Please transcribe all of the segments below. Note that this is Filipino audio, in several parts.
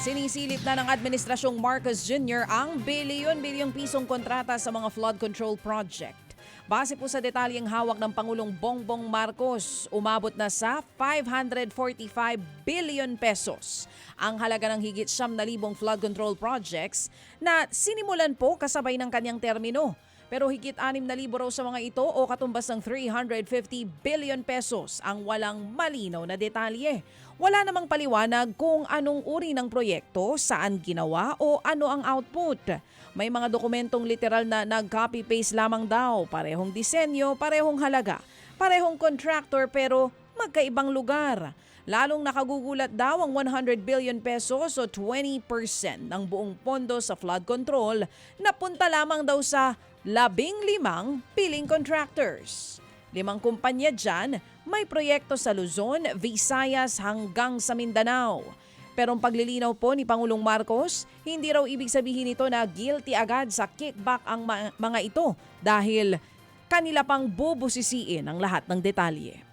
Sinisilip na ng Administrasyong Marcos Jr. ang bilyon-bilyong pisong kontrata sa mga flood control project. Base po sa detalyeng hawak ng Pangulong Bongbong Marcos, umabot na sa 545 billion pesos ang halaga ng higit 7,000 flood control projects na sinimulan po kasabay ng kanyang termino. Pero higit 6,000 raw sa mga ito o katumbas ng 350 billion pesos ang walang malinaw na detalye. Wala namang paliwanag kung anong uri ng proyekto, saan ginawa o ano ang output. May mga dokumentong literal na nag-copy-paste lamang daw, parehong disenyo, parehong halaga, parehong contractor pero magkaibang lugar. Lalong nakagugulat daw ang 100 billion pesos o 20% ng buong pondo sa flood control na punta lamang daw sa labing limang piling contractors. Limang kumpanya dyan may proyekto sa Luzon, Visayas hanggang sa Mindanao. Pero ang paglilinaw po ni Pangulong Marcos, hindi raw ibig sabihin ito na guilty agad sa kickback ang mga ito dahil kanila pang bubusisiin ang lahat ng detalye.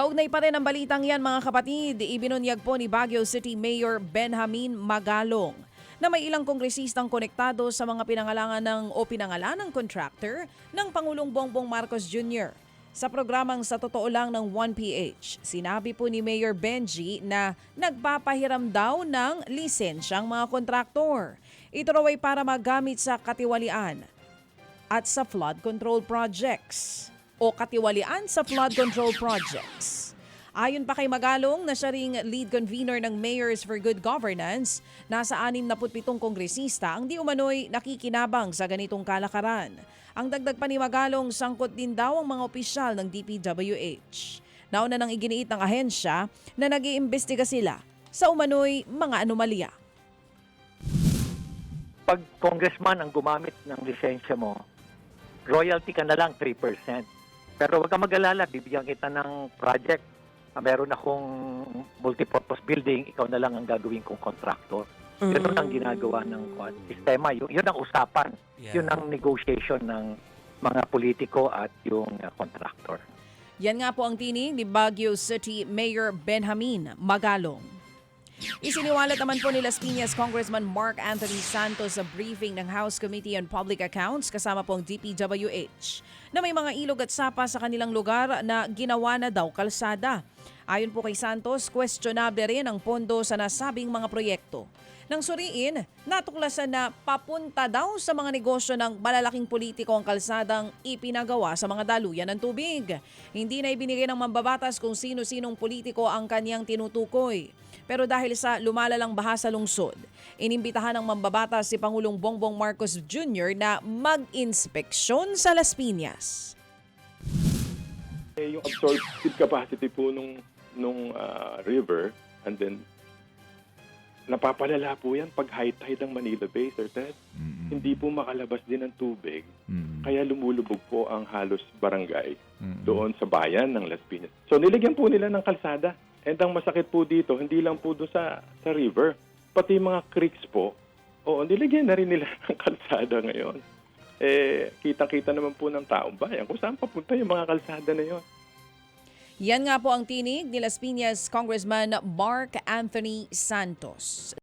Kaugnay pa rin ang balitang yan mga kapatid, ibinunyag po ni Baguio City Mayor Benjamin Magalong na may ilang kongresistang konektado sa mga pinangalangan ng o pinangalan ng contractor ng Pangulong Bongbong Marcos Jr. Sa programang sa totoo lang ng 1PH, sinabi po ni Mayor Benji na nagpapahiram daw ng lisensyang mga kontraktor. Ito raw ay para magamit sa katiwalian at sa flood control projects o katiwalian sa flood control projects. Ayon pa kay Magalong na siya ring lead convener ng Mayors for Good Governance, nasa 67 kongresista ang di umano'y nakikinabang sa ganitong kalakaran. Ang dagdag pa ni Magalong, sangkot din daw ang mga opisyal ng DPWH. Nauna nang iginiit ng ahensya na nag iimbestiga sila sa umano'y mga anomalya. pag congressman ang gumamit ng lisensya mo, royalty ka na lang 3%. Pero wag kang mag-alala, bibigyan kita ng project. Meron akong multipurpose building, ikaw na lang ang gagawin kong contractor. Yun ang ginagawa ng kwan, sistema. Yun, yun ang usapan. Yeah. Yun ang negotiation ng mga politiko at yung uh, contractor. Yan nga po ang tinig ni Baguio City Mayor Benjamin Magalong. Isiniwalat naman po ni Las Piñas Congressman Mark Anthony Santos sa briefing ng House Committee on Public Accounts kasama po ang DPWH na may mga ilog at sapa sa kanilang lugar na ginawa na daw kalsada. Ayon po kay Santos, questionable rin ang pondo sa nasabing mga proyekto. Nang suriin, natuklasan na papunta daw sa mga negosyo ng malalaking politiko ang kalsadang ipinagawa sa mga daluyan ng tubig. Hindi na ibinigay ng mambabatas kung sino-sinong politiko ang kanyang tinutukoy. Pero dahil sa lumalalang baha sa lungsod, inimbitahan ng mambabatas si Pangulong Bongbong Marcos Jr. na mag-inspeksyon sa Las Piñas. eh, yung absorptive capacity po nung nung ah, river and then napapalala po yan pag high tide ng Manila Bay, Sir Ted. Hindi po makalabas din ng tubig. Kaya lumulubog po ang halos barangay doon sa bayan ng Las Piñas. So nilagyan po nila ng kalsada. And ang masakit po dito, hindi lang po doon sa, sa river, pati mga creeks po, oo, nilagyan na rin nila ng kalsada ngayon. Eh, kitang-kita naman po ng taong bayan kung saan papunta yung mga kalsada na yon. Yan nga po ang tinig ni Las Piñas Congressman Mark Anthony Santos.